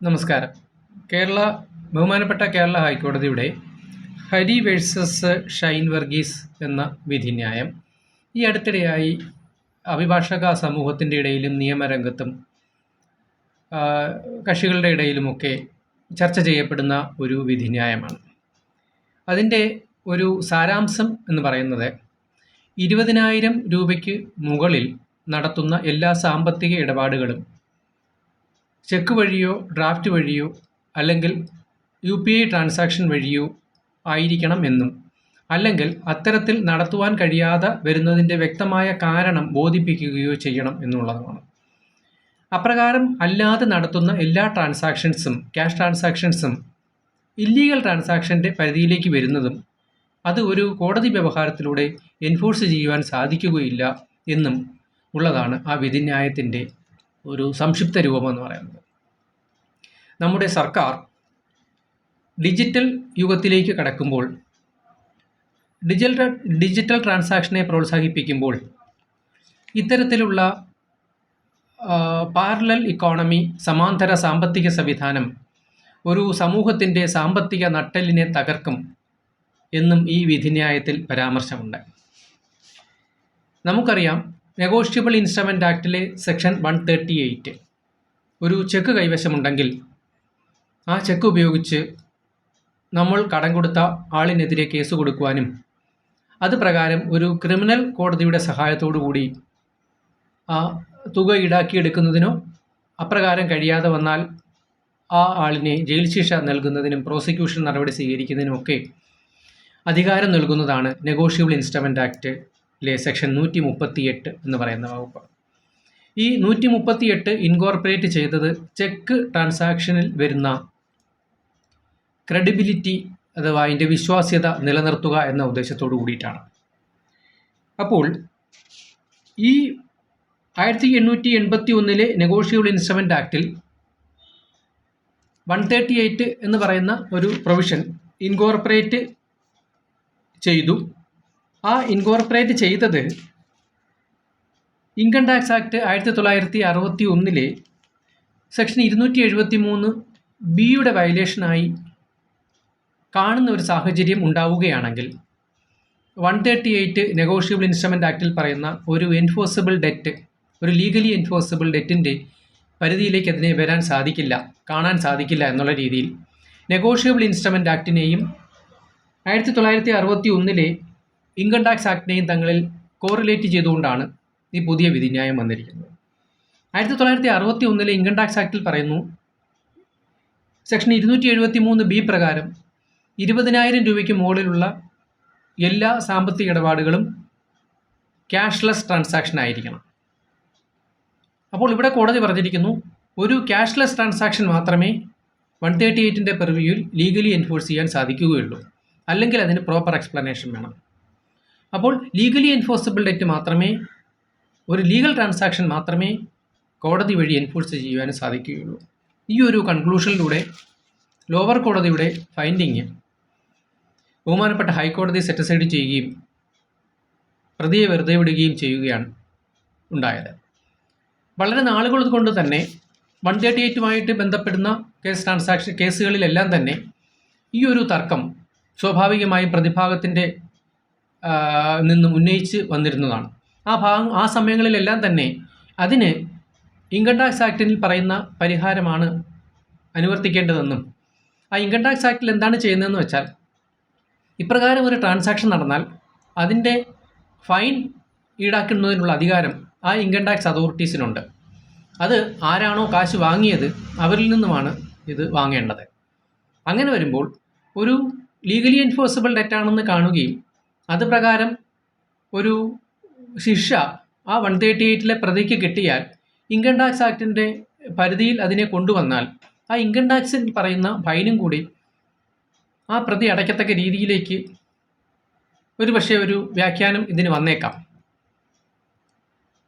നമസ്കാരം. കേരള ബഹുമാനപ്പെട്ട കേരള ഹൈക്കോടതിയുടെ ഹരി വേഴ്സസ് ഷൈൻ വർഗീസ് എന്ന വിധിന്യായം ഈ അടുത്തിടെയായി അഭിഭാഷക സമൂഹത്തിന്റെ ഇടയിലും നിയമരംഗത്തും കക്ഷികളുടെ ഇടയിലുമൊക്കെ ചർച്ച ചെയ്യപ്പെടുന്ന ഒരു വിധിന്യായമാണ്. അതിന്റെ ഒരു സാരാംശം എന്ന് പറയുന്നത് ഇരുപതിനായിരം രൂപയ്ക്ക് മുകളിൽ നടത്തുന്ന എല്ലാ സാമ്പത്തിക ഇടപാടുകളും ചെക്ക് വഴിയോ ഡ്രാഫ്റ്റ് വഴിയോ അല്ലെങ്കിൽ യു പി ഐ ട്രാൻസാക്ഷൻ വഴിയോ ആയിരിക്കണം എന്നും. അല്ലെങ്കിൽ അത്തരത്തിൽ നടത്തുവാൻ കഴിയാതെ വരുന്നതിന്റെ വ്യക്തമായ കാരണം ബോധിപ്പിക്കുകയോ ചെയ്യണം എന്നുള്ളതാണ് അപ്രകാരം അല്ലാതെ നടത്തുന്ന എല്ലാ ട്രാൻസാക്ഷൻസും ക്യാഷ് ട്രാൻസാക്ഷൻസും ഇല്ലീഗൽ ട്രാൻസാക്ഷന്റെ പരിധിയിലേക്ക് വരുന്നതും അത് ഒരു കോടതി വ്യവഹാരത്തിലൂടെ എൻഫോഴ്സ് ചെയ്യുവാൻ സാധിക്കുകയില്ല എന്നും ഉള്ളതാണ് ആ വിധിന്യായത്തിന്റെ ഒരു സംക്ഷിപ്ത രൂപമെന്ന് പറയുന്നത്. നമ്മുടെ സർക്കാർ ഡിജിറ്റൽ യുഗത്തിലേക്ക് കടക്കുമ്പോൾ ഡിജിറ്റൽ ഡിജിറ്റൽ ട്രാൻസാക്ഷനെ പ്രോത്സാഹിപ്പിക്കുമ്പോൾ ഇത്തരത്തിലുള്ള പാരലൽ ഇക്കോണമി സമാന്തര സാമ്പത്തിക സംവിധാനം ഒരു സമൂഹത്തിന്റെ സാമ്പത്തിക നട്ടലിനെ തകർക്കും എന്നും ഈ വിധിന്യായത്തിൽ പരാമർശമുണ്ട്. നമുക്കറിയാം നെഗോഷ്യബിൾ ഇൻസ്ട്രുമെന്റ് ആക്ടിലെ സെക്ഷൻ വൺ തേർട്ടി എയ്റ്റ് ഒരു ചെക്ക് കൈവശമുണ്ടെങ്കിൽ ആ ചെക്ക് ഉപയോഗിച്ച് നമ്മൾ കടം കൊടുത്ത ആളിനെതിരെ കേസ് കൊടുക്കുവാനും അത് പ്രകാരം ഒരു ക്രിമിനൽ കോടതിയുടെ സഹായത്തോടു കൂടി ആ തുക ഈടാക്കിയെടുക്കുന്നതിനോ അപ്രകാരം കഴിയാതെ വന്നാൽ ആ ആളിനെ ജയിൽ ശിക്ഷ നൽകുന്നതിനും പ്രോസിക്യൂഷൻ നടപടി സ്വീകരിക്കുന്നതിനുമൊക്കെ അധികാരം നൽകുന്നതാണ് നെഗോഷ്യബിൾ ഇൻസ്ട്രുമെന്റ് ആക്ടിലെ സെക്ഷൻ നൂറ്റി മുപ്പത്തി എട്ട് എന്ന് പറയുന്ന വകുപ്പ്. ഈ നൂറ്റി മുപ്പത്തി എട്ട് ഇൻകോർപ്പറേറ്റ് ചെയ്തത് ചെക്ക് ട്രാൻസാക്ഷനിൽ വരുന്ന ക്രെഡിബിലിറ്റി അഥവാ അതിന്റെ വിശ്വാസ്യത നിലനിർത്തുക എന്ന ഉദ്ദേശത്തോടു കൂടിയിട്ടാണ്. അപ്പോൾ ഈ ആയിരത്തി എണ്ണൂറ്റി എൺപത്തി ഒന്നിലെ നെഗോഷ്യബിൾ ഇൻസ്ട്രുമെന്റ് ആക്റ്റിൽ വൺ തേർട്ടി എയ്റ്റ് എന്ന് പറയുന്ന ഒരു പ്രൊവിഷൻ ഇൻകോർപ്പറേറ്റ് ചെയ്തു. ആ ഇൻകോർപ്പറേറ്റ് ചെയ്തത് ഇൻകം ടാക്സ് ആക്ട് ആയിരത്തി തൊള്ളായിരത്തി അറുപത്തി ഒന്നിലെ സെക്ഷൻ ഇരുന്നൂറ്റി എഴുപത്തി മൂന്ന് ബിയുടെ വയലേഷനായി കാണുന്ന ഒരു സാഹചര്യം ഉണ്ടാവുകയാണെങ്കിൽ one thirty eight negotiable instrument ആക്ടിൽ പറയുന്ന ഒരു എൻഫോഴ്സിബിൾ ഡെറ്റ് ഒരു ലീഗലി എൻഫോഴ്സിബിൾ ഡെറ്റിന്റെ പരിധിയിലേക്ക് അതിനെ വരാൻ സാധിക്കില്ല കാണാൻ സാധിക്കില്ല എന്നുള്ള രീതിയിൽ നെഗോഷ്യബിൾ ഇൻസ്ട്രുമെന്റ് ആക്ടിനെയും ആയിരത്തി തൊള്ളായിരത്തി അറുപത്തി ഒന്നിലെ ഇൻകം ടാക്സ് ആക്ടിനെയും തങ്ങളിൽ കോറിലേറ്റ് ചെയ്തുകൊണ്ടാണ് ഈ പുതിയ വിധിന്യായം വന്നിരിക്കുന്നത്. ആയിരത്തി തൊള്ളായിരത്തി അറുപത്തി ഒന്നിലെ ഇൻകം ടാക്സ് ആക്ടിൽ പറയുന്നു സെക്ഷൻ ഇരുന്നൂറ്റി എഴുപത്തി മൂന്ന് ബി പ്രകാരം ഇരുപതിനായിരം രൂപയ്ക്ക് മുകളിലുള്ള എല്ലാ സാമ്പത്തിക ഇടപാടുകളും ക്യാഷ്ലെസ് ട്രാൻസാക്ഷൻ ആയിരിക്കണം. അപ്പോൾ ഇവിടെ കോടതി പറഞ്ഞിരിക്കുന്നു ഒരു ക്യാഷ്ലെസ് ട്രാൻസാക്ഷൻ മാത്രമേ വൺ തേർട്ടി എയ്റ്റിന്റെ പെർവ്യൂവിൽ ലീഗലി എൻഫോഴ്സ് ചെയ്യാൻ സാധിക്കുകയുള്ളൂ. അല്ലെങ്കിൽ അതിന് പ്രോപ്പർ എക്സ്പ്ലനേഷൻ വേണം. അപ്പോൾ ലീഗലി എൻഫോഴ്സിബിൾ ഡേറ്റ് മാത്രമേ ഒരു ലീഗൽ ട്രാൻസാക്ഷൻ മാത്രമേ കോടതി വഴി എൻഫോഴ്സ് ചെയ്യുവാൻ സാധിക്കുകയുള്ളൂ. ഈ ഒരു കൺക്ലൂഷനിലൂടെ ലോവർ കോടതിയുടെ ഫൈൻഡിങ് ബഹുമാനപ്പെട്ട ഹൈക്കോടതി സെറ്റിസൈഡ് ചെയ്യുകയും പ്രതിയെ വെറുതെ വിടുകയും ചെയ്യുകയാണ് ഉണ്ടായത്. വളരെ നാളുകൾ കൊണ്ട് തന്നെ വൺ തേർട്ടി എയ്റ്റുമായിട്ട് ബന്ധപ്പെടുന്ന കേസ് ട്രാൻസാക്ഷൻ കേസുകളിലെല്ലാം തന്നെ ഈ ഒരു തർക്കം സ്വാഭാവികമായും പ്രതിഭാഗത്തിന്റെ നിന്നും ഉന്നയിച്ച് വന്നിരുന്നതാണ്. ആ ഭാഗം ആ സമയങ്ങളിലെല്ലാം തന്നെ അതിന് ഇൻകം ടാക്സ് ആക്ടിൽ പറയുന്ന പരിഹാരമാണ് അനുവർത്തിക്കേണ്ടതെന്നും ആ ഇൻകം ടാക്സ് ആക്ടിൽ എന്താണ് ചെയ്യുന്നതെന്ന് വെച്ചാൽ ഇപ്രകാരം ഒരു ട്രാൻസാക്ഷൻ നടന്നാൽ അതിന്റെ ഫൈൻ ഈടാക്കുന്നതിനുള്ള അധികാരം ആ ഇൻകം ടാക്സ് അതോറിറ്റീസിനുണ്ട് അത് ആരാണോ കാശ് വാങ്ങിയത് അവരിൽ നിന്നുമാണ് ഇത് വാങ്ങേണ്ടത്. അങ്ങനെ വരുമ്പോൾ ഒരു ലീഗലി എൻഫോഴ്സിബിൾ ഡെറ്റാണെന്ന് കാണുകയും അത് പ്രകാരം ഒരു ശിക്ഷ ആ വൺ തേർട്ടി എയ്റ്റിലെ പ്രതിക്ക് കിട്ടിയാൽ ഇൻകം ടാക്സ് ആക്ടിന്റെ പരിധിയിൽ അതിനെ കൊണ്ടുവന്നാൽ ആ ഇൻകം ടാക്സിൽ പറയുന്ന ഫൈനും കൂടി ആ പ്രതി അടയ്ക്കത്തക്ക രീതിയിലേക്ക് ഒരു പക്ഷേ ഒരു വ്യാഖ്യാനം ഇതിന് വന്നേക്കാം.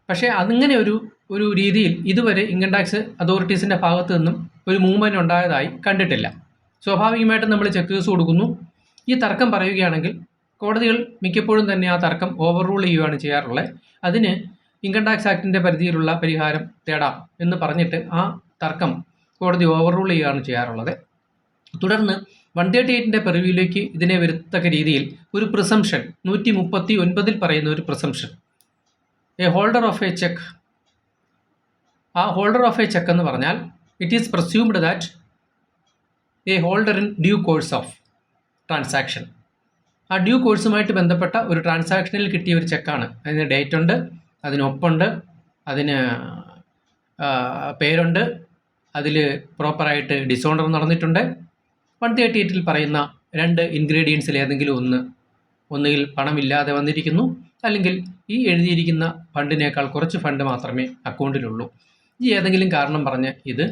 പക്ഷേ അതിങ്ങനെ ഒരു ഒരു രീതിയിൽ ഇതുവരെ ഇൻകം ടാക്സ് അതോറിറ്റീസിന്റെ ഭാഗത്തു നിന്നും ഒരു മൂവ്മെന്റ് ഉണ്ടായതായി കണ്ടിട്ടില്ല. സ്വാഭാവികമായിട്ടും നമ്മൾ ചെക്ക് കേസ് കൊടുക്കുന്നു. ഈ തർക്കം പറയുകയാണെങ്കിൽ കോടതികൾ മിക്കപ്പോഴും തന്നെ ആ തർക്കം ഓവർ റൂൾ ചെയ്യുകയാണ് ചെയ്യാറുള്ളത്. അതിന് ഇൻകം ടാക്സ് ആക്ടിന്റെ പരിധിയിലുള്ള പരിഹാരം തേടാം എന്ന് പറഞ്ഞിട്ട് ആ തർക്കം കോടതി ഓവർ റൂൾ ചെയ്യുകയാണ് ചെയ്യാറുള്ളത്. തുടർന്ന് വൺ തേർട്ടി എയ്റ്റിന്റെ പെറിവിയിലേക്ക് ഇതിനെ വരുത്തക്ക രീതിയിൽ ഒരു പ്രിസംഷൻ നൂറ്റി മുപ്പത്തി ഒൻപതിൽ പറയുന്ന ഒരു presumption a holder of a cheque ആ ഹോൾഡർ ഓഫ് എ ചെക്ക് എന്ന് പറഞ്ഞാൽ it is presumed that a holder in due course of transaction ആ ഡ്യൂ കോഴ്സുമായിട്ട് ബന്ധപ്പെട്ട ഒരു ട്രാൻസാക്ഷനിൽ കിട്ടിയ ഒരു ചെക്കാണ് അതിന് ഡേറ്റ് ഉണ്ട് അതിനൊപ്പുണ്ട് അതിന് പേരുണ്ട് അതിൽ പ്രോപ്പറായിട്ട് ഡിസോണർ നടന്നിട്ടുണ്ട്. വൺ തേർട്ടി എയ്റ്റിൽ പറയുന്ന രണ്ട് ഇൻഗ്രീഡിയൻസിൽ ഏതെങ്കിലും ഒന്ന് ഒന്നുകിൽ പണമില്ലാതെ വന്നിരിക്കുന്നു അല്ലെങ്കിൽ ഈ എഴുതിയിരിക്കുന്ന ഫണ്ടിനേക്കാൾ കുറച്ച് ഫണ്ട് മാത്രമേ അക്കൗണ്ടിലുള്ളൂ. ഈ ഏതെങ്കിലും കാരണം പറഞ്ഞ് ഇത്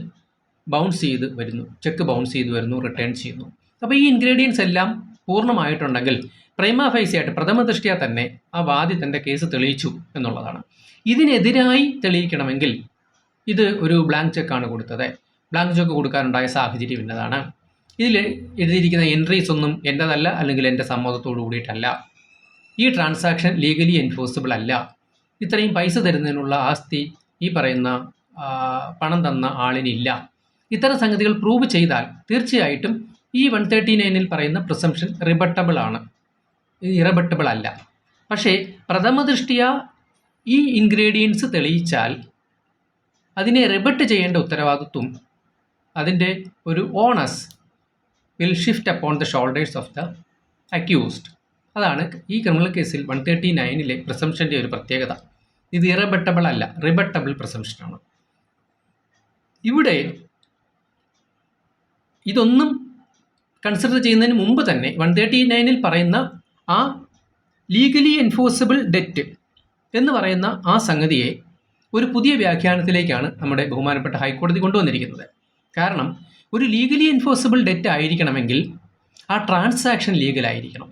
ബൗൺസ് ചെയ്ത് വരുന്നു ചെക്ക് ബൗൺസ് ചെയ്ത് വരുന്നു റിട്ടേൺ ചെയ്യുന്നു. അപ്പോൾ ഈ ഇൻഗ്രീഡിയൻസ് എല്ലാം പൂർണമായിട്ടുണ്ടെങ്കിൽ പ്രൈമ ഫൈസിയായിട്ട് പ്രഥമ ദൃഷ്ടിയ തന്നെ ആ വാദി തന്റെ കേസ് തെളിയിച്ചു എന്നുള്ളതാണ്. ഇതിനെതിരായി തെളിയിക്കണമെങ്കിൽ ഇത് ഒരു ബ്ലാങ്ക് ചെക്കാണ് കൊടുത്തത്. ബ്ലാങ്ക് ചെക്ക് കൊടുക്കാനുണ്ടായ സാഹചര്യം ഇന്നതാണ്. ഇതിൽ എഴുതിയിരിക്കുന്ന എൻട്രീസ് ഒന്നും എന്റെതല്ല അല്ലെങ്കിൽ എന്റെ സമ്മതത്തോടു കൂടിയിട്ടല്ല. ഈ ട്രാൻസാക്ഷൻ ലീഗലി എൻഫോഴ്സിബിൾ അല്ല. ഇത്രയും പൈസ തരുന്നതിനുള്ള ആസ്തി ഈ പറയുന്ന പണം തന്ന ആളിനില്ല. ഇത്തരം സംഗതികൾ പ്രൂവ് ചെയ്താൽ തീർച്ചയായിട്ടും ഈ വൺ തേർട്ടി നയനിൽ പറയുന്ന പ്രിസംഷൻ റിബട്ടബിൾ ആണ്. ഇറബട്ടബിൾ അല്ല. പക്ഷേ പ്രഥമ ദൃഷ്ടിയ ഈ ഇൻഗ്രീഡിയൻസ് തെളിയിച്ചാൽ അതിനെ റിബട്ട് ചെയ്യേണ്ട ഉത്തരവാദിത്വം അതിന്റെ ഒരു onus will shift upon the shoulders of the accused അതാണ് ഈ ക്രിമിനൽ കേസിൽ വൺ തേർട്ടി നയനിലെ പ്രിസംഷന്റെ ഒരു പ്രത്യേകത. ഇത് ഇറബട്ടബിൾ അല്ല റിബട്ടബിൾ പ്രസംഷനാണ് ഇവിടെ ഇതൊന്നും കൺസിഡർ ചെയ്യുന്നതിന് മുമ്പ് തന്നെ വൺ തേർട്ടി നയനിൽ പറയുന്ന ആ ലീഗലി എൻഫോഴ്സിബിൾ ഡെറ്റ് എന്ന് പറയുന്ന ആ സംഗതിയെ ഒരു പുതിയ വ്യാഖ്യാനത്തിലേക്കാണ് നമ്മുടെ ബഹുമാനപ്പെട്ട ഹൈക്കോടതി കൊണ്ടുവന്നിരിക്കുന്നത്. കാരണം ഒരു ലീഗലി എൻഫോഴ്സിബിൾ ഡെറ്റ് ആയിരിക്കണമെങ്കിൽ ആ ട്രാൻസാക്ഷൻ ലീഗലായിരിക്കണം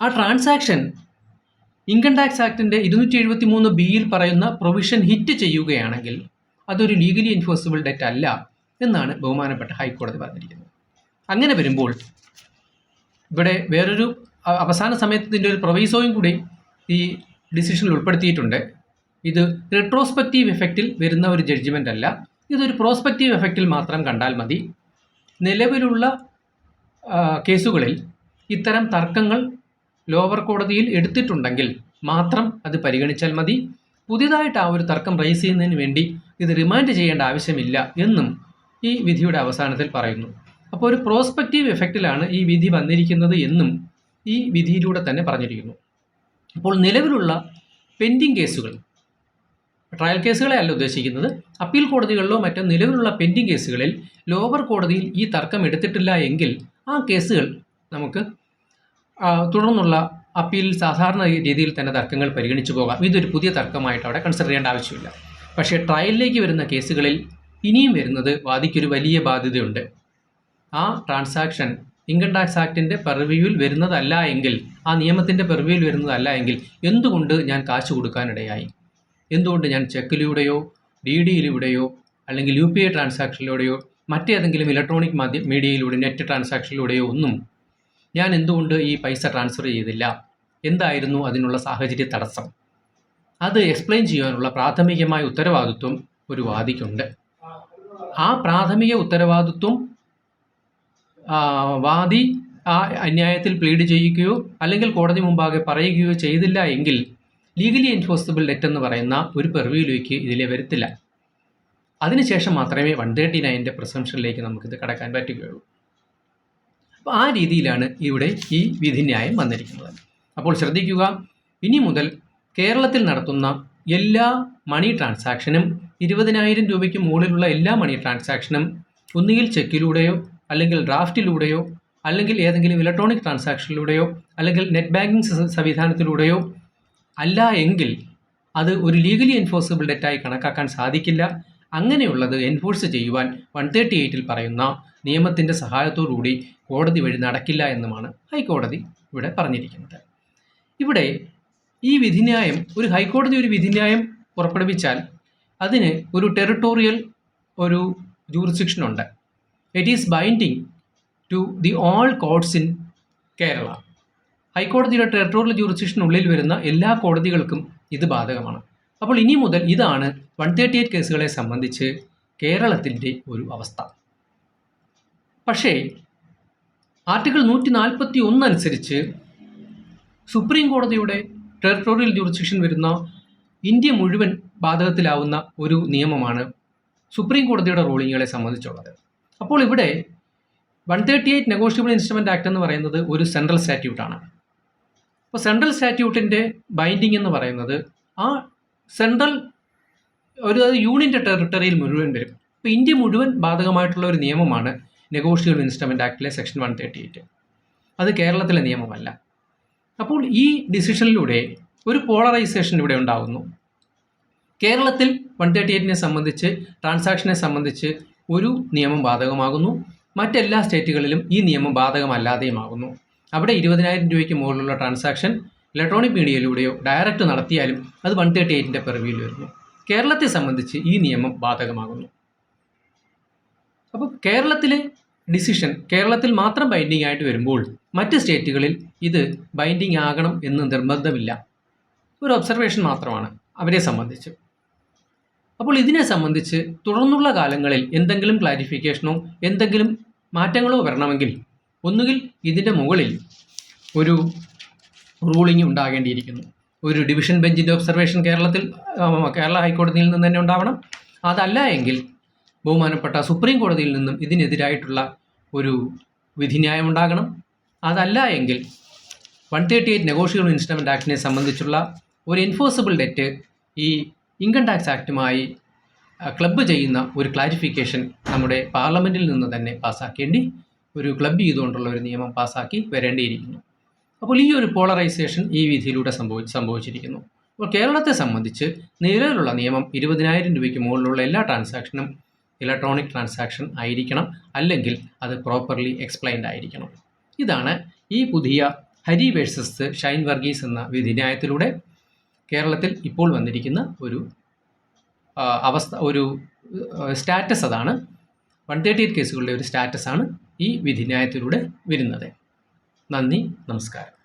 ആ ട്രാൻസാക്ഷൻ ഇൻകം ടാക്സ് ആക്ടിന്റെ ഇരുന്നൂറ്റി എഴുപത്തി മൂന്ന് ബിയിൽ പറയുന്ന പ്രൊവിഷൻ ഹിറ്റ് ചെയ്യുകയാണെങ്കിൽ അതൊരു ലീഗലി എൻഫോഴ്സിബിൾ ഡെറ്റ് അല്ല എന്നാണ് ബഹുമാനപ്പെട്ട ഹൈക്കോടതി പറഞ്ഞിരിക്കുന്നത്. അങ്ങനെ വരുമ്പോൾ ഇവിടെ വേറൊരു അവസാന സമയത്ത് ഇതിന്റെ ഒരു പ്രൊവൈസോയും കൂടി ഈ ഡിസിഷനിൽ ഉൾപ്പെടുത്തിയിട്ടുണ്ട്. ഇത് റെട്രോസ്പെക്റ്റീവ് എഫക്റ്റിൽ വരുന്ന ഒരു ജഡ്ജ്മെന്റ് അല്ല. ഇതൊരു പ്രോസ്പെക്റ്റീവ് എഫക്റ്റിൽ മാത്രം കണ്ടാൽ മതി. നിലവിലുള്ള കേസുകളിൽ ഇത്തരം തർക്കങ്ങൾ ലോവർ കോടതിയിൽ എടുത്തിട്ടുണ്ടെങ്കിൽ മാത്രം അത് പരിഗണിച്ചാൽ മതി. പുതിയതായിട്ട് ആ ഒരു തർക്കം റൈസ് ചെയ്യുന്നതിന് വേണ്ടി ഇത് റിമാൻഡ് ചെയ്യേണ്ട ആവശ്യമില്ല എന്നും ഈ വിധിയുടെ അവസാനത്തിൽ പറയുന്നു. അപ്പോൾ ഒരു പ്രോസ്പെക്റ്റീവ് എഫക്റ്റിലാണ് ഈ വിധി വന്നിരിക്കുന്നത് എന്നും ഈ വിധിയിലൂടെ തന്നെ പറഞ്ഞിരിക്കുന്നു. അപ്പോൾ നിലവിലുള്ള പെൻഡിങ് കേസുകൾ ട്രയൽ കേസുകളെ അല്ല ഉദ്ദേശിക്കുന്നത്. അപ്പീൽ കോടതികളിലോ മറ്റോ നിലവിലുള്ള പെൻഡിങ് കേസുകളിൽ ലോവർ കോടതിയിൽ ഈ തർക്കം എടുത്തിട്ടില്ല എങ്കിൽ ആ കേസുകൾ നമുക്ക് തുടർന്നുള്ള അപ്പീൽ സാധാരണ രീതിയിൽ തന്നെ തർക്കങ്ങൾ പരിഗണിച്ചു പോകാം. ഇതൊരു പുതിയ തർക്കമായിട്ട് അവിടെ കൺസിഡർ ചെയ്യേണ്ട ആവശ്യമില്ല. പക്ഷേ ട്രയലിലേക്ക് വരുന്ന കേസുകളിൽ ഇനിയും വരുന്നത് വാദിക്കൊരു വലിയ ബാധ്യതയുണ്ട്. ആ ട്രാൻസാക്ഷൻ ഇൻകം ടാക്സ് ആക്ടിന്റെ പെർവ്യൂവിൽ വരുന്നതല്ല എങ്കിൽ ആ നിയമത്തിന്റെ പെർവ്യൂവിൽ വരുന്നതല്ല എങ്കിൽ എന്തുകൊണ്ട് ഞാൻ കാശ് കൊടുക്കാനിടയായി? എന്തുകൊണ്ട് ഞാൻ ചെക്കിലൂടെയോ ഡി ഡിയിലൂടെയോ അല്ലെങ്കിൽ യു പി ഐ ട്രാൻസാക്ഷനിലൂടെയോ മറ്റേതെങ്കിലും ഇലക്ട്രോണിക് മാധ്യ മീഡിയയിലൂടെ നെറ്റ് ട്രാൻസാക്ഷനിലൂടെയോ ഒന്നും ഞാൻ എന്തുകൊണ്ട് ഈ പൈസ ട്രാൻസ്ഫർ ചെയ്തില്ല? എന്തായിരുന്നു അതിനുള്ള സാഹചര്യ തടസ്സം? അത് എക്സ്പ്ലെയിൻ ചെയ്യാനുള്ള പ്രാഥമികമായ ഉത്തരവാദിത്വം ഒരു വാദിക്കുണ്ട്. ആ പ്രാഥമിക ഉത്തരവാദിത്വം വാദി ആ അന്യായത്തിൽ പ്ലീഡ് ചെയ്യിക്കുകയോ അല്ലെങ്കിൽ കോടതി മുമ്പാകെ പറയുകയോ ചെയ്തില്ല എങ്കിൽ ലീഗലി എൻഫോഴ്സിബിൾ ഡെറ്റ് എന്ന് പറയുന്ന ഒരു പെർവ്യൂയിലേക്ക് ഇതിലെ വരുത്തില്ല. അതിനുശേഷം മാത്രമേ വൺ തേർട്ടി നയന്റെ പ്രിസംഷനിലേക്ക് നമുക്കിത് കടക്കാൻ പറ്റുകയുള്ളൂ. അപ്പോൾ ആ രീതിയിലാണ് ഇവിടെ ഈ വിധിന്യായം വന്നിരിക്കുന്നത്. അപ്പോൾ ശ്രദ്ധിക്കുക ഇനി മുതൽ കേരളത്തിൽ നടത്തുന്ന എല്ലാ മണി ട്രാൻസാക്ഷനും ഇരുപതിനായിരം രൂപയ്ക്ക് മുകളിലുള്ള എല്ലാ മണി ട്രാൻസാക്ഷനും ഒന്നുകിൽ ചെക്കിലൂടെയോ അല്ലെങ്കിൽ ഡ്രാഫ്റ്റിലൂടെയോ അല്ലെങ്കിൽ ഏതെങ്കിലും ഇലക്ട്രോണിക് ട്രാൻസാക്ഷനിലൂടെയോ അല്ലെങ്കിൽ നെറ്റ് ബാങ്കിങ് സംവിധാനത്തിലൂടെയോ അല്ല എങ്കിൽ അത് ഒരു ലീഗലി എൻഫോഴ്സബിൾ ഡെറ്റായി കണക്കാക്കാൻ സാധിക്കില്ല. അങ്ങനെയുള്ളത് എൻഫോഴ്സ് ചെയ്യുവാൻ വൺ തേർട്ടി എയ്റ്റിൽ പറയുന്ന നിയമത്തിന്റെ സഹായത്തോടുകൂടി കോടതി വഴി നടക്കില്ല എന്നുമാണ് ഹൈക്കോടതി ഇവിടെ പറഞ്ഞിരിക്കുന്നത്. ഇവിടെ ഈ വിധിന്യായം ഒരു ഹൈക്കോടതി ഒരു വിധിന്യായം പുറപ്പെടുവിച്ചാൽ അതിന് ഒരു ടെറിട്ടോറിയൽ ഒരു ജൂറിസ്ഡിക്ഷൻ ഉണ്ട്. It is binding to the all courts in Kerala ഹൈക്കോടതിയുടെ ടെറിട്ടോറിയൽ ജൂറിസ്ഡിക്ഷനുള്ളിൽ വരുന്ന എല്ലാ കോടതികൾക്കും ഇത് ബാധകമാണ്. അപ്പോൾ ഇനി മുതൽ ഇതാണ് വൺ തേർട്ടി എയ്റ്റ് കേസുകളെ സംബന്ധിച്ച് കേരളത്തിന്റെ ഒരു അവസ്ഥ. പക്ഷേ ആർട്ടിക്കിൾ നൂറ്റി നാൽപ്പത്തി ഒന്ന് അനുസരിച്ച് സുപ്രീം കോടതിയുടെ ടെറിട്ടോറിയൽ ജൂറിസ്ഡിക്ഷൻ വരുന്ന ഇന്ത്യ മുഴുവൻ ബാധകത്തിലാവുന്ന ഒരു നിയമമാണ് സുപ്രീം കോടതിയുടെ റൂളിങ്ങുകളെ സംബന്ധിച്ചുള്ളത്. അപ്പോൾ ഇവിടെ one thirty eight negotiable instrument act എന്ന് പറയുന്നത് ഒരു സെൻട്രൽ സ്റ്റാറ്റ്യൂട്ടാണ് അപ്പോൾ സെൻട്രൽ സ്റ്റാറ്റ്യൂട്ടിന്റെ ബൈൻഡിങ് എന്ന് പറയുന്നത് ആ സെൻട്രൽ ഒരു യൂണിയന്റെ ടെറിട്ടറിയിൽ മുഴുവൻ വരും. അപ്പോൾ ഇന്ത്യ മുഴുവൻ ബാധകമായിട്ടുള്ള ഒരു നിയമമാണ് നെഗോഷ്യബിൾ ഇൻസ്ട്രുമെന്റ് ആക്ടിലെ സെക്ഷൻ വൺ തേർട്ടി എയ്റ്റ് അത് കേരളത്തിലെ നിയമമല്ല. അപ്പോൾ ഈ ഡിസിഷനിലൂടെ ഒരു പോളറൈസേഷൻ ഇവിടെ ഉണ്ടാകുന്നു കേരളത്തിൽ വൺ തേർട്ടി എയ്റ്റിനെ സംബന്ധിച്ച് ട്രാൻസാക്ഷനെ സംബന്ധിച്ച് ഒരു നിയമം ബാധകമാകുന്നു. മറ്റെല്ലാ സ്റ്റേറ്റുകളിലും ഈ നിയമം ബാധകമല്ലാതെയുമാകുന്നു. അവിടെ ഇരുപതിനായിരം രൂപയ്ക്ക് മുകളിലുള്ള ട്രാൻസാക്ഷൻ ഇലക്ട്രോണിക് മീഡിയയിലൂടെയോ ഡയറക്റ്റ് നടത്തിയാലും അത് വൺ തേർട്ടി എയ്റ്റിന്റെ പിറവിയിൽ വരുന്നു. കേരളത്തെ സംബന്ധിച്ച് ഈ നിയമം ബാധകമാകുന്നു. അപ്പോൾ കേരളത്തിലെ ഡിസിഷൻ കേരളത്തിൽ മാത്രം ബൈൻഡിംഗ് ആയിട്ട് വരുമ്പോൾ മറ്റ് സ്റ്റേറ്റുകളിൽ ഇത് ബൈൻഡിംഗ് ആകണം എന്ന് നിർബന്ധമില്ല. ഒരു ഒബ്സർവേഷൻ മാത്രമാണ് അവരെ സംബന്ധിച്ച്. അപ്പോൾ ഇതിനെ സംബന്ധിച്ച് തുടർന്നുള്ള കാലങ്ങളിൽ എന്തെങ്കിലും ക്ലാരിഫിക്കേഷനോ എന്തെങ്കിലും മാറ്റങ്ങളോ വരണമെങ്കിൽ ഒന്നുകിൽ ഇതിന്റെ മുകളിൽ ഒരു റൂളിംഗ് ഉണ്ടാകേണ്ടിയിരിക്കുന്നു. ഒരു ഡിവിഷൻ ബെഞ്ചിന്റെ ഒബ്സർവേഷൻ കേരളത്തിൽ കേരള ഹൈക്കോടതിയിൽ നിന്ന് തന്നെ ഉണ്ടാവണം. അതല്ല എങ്കിൽ ബഹുമാനപ്പെട്ട സുപ്രീം കോടതിയിൽ നിന്നും ഇതിനെതിരായിട്ടുള്ള ഒരു വിധിന്യായം ഉണ്ടാകണം. അതല്ല എങ്കിൽ one thirty eight negotiable instrument ആക്ടിനെ സംബന്ധിച്ചുള്ള ഒരു എൻഫോഴ്സിബിൾ ഡെറ്റ് ഈ ഇൻകം ടാക്സ് ആക്റ്റുമായി ക്ലബ്ബ് ചെയ്യുന്ന ഒരു ക്ലാരിഫിക്കേഷൻ നമ്മുടെ പാർലമെന്റിൽ നിന്ന് തന്നെ പാസ്സാക്കേണ്ടി ഒരു ക്ലബ്ബ് ചെയ്തുകൊണ്ടുള്ള ഒരു നിയമം പാസ്സാക്കി വരേണ്ടിയിരിക്കുന്നു. അപ്പോൾ ഈ ഒരു പോളറൈസേഷൻ ഈ വിധിയിലൂടെ സംഭവി സംഭവിച്ചിരിക്കുന്നു. അപ്പോൾ കേരളത്തെ സംബന്ധിച്ച് നിലവിലുള്ള നിയമം ഇരുപതിനായിരം രൂപയ്ക്ക് മുകളിലുള്ള എല്ലാ ട്രാൻസാക്ഷനും ഇലക്ട്രോണിക് ട്രാൻസാക്ഷൻ ആയിരിക്കണം അല്ലെങ്കിൽ അത് പ്രോപ്പർലി എക്സ്പ്ലെയിൻഡ് ആയിരിക്കണം. ഇതാണ് ഈ പുതിയ ഹരി വേഴ്സസ് ഷൈൻ വർഗീസ് എന്ന വിധിന്യായത്തിലൂടെ കേരളത്തിൽ ഇപ്പോൾ വന്നിരിക്കുന്ന ഒരു അവസ്ഥ ഒരു സ്റ്റാറ്റസ് അതാണ്. വൺ തേർട്ടി എയ്റ്റ് കേസുകളുടെ ഒരു സ്റ്റാറ്റസാണ് ഈ വിധിന്യായത്തിലൂടെ വരുന്നത്. നന്ദി നമസ്കാരം.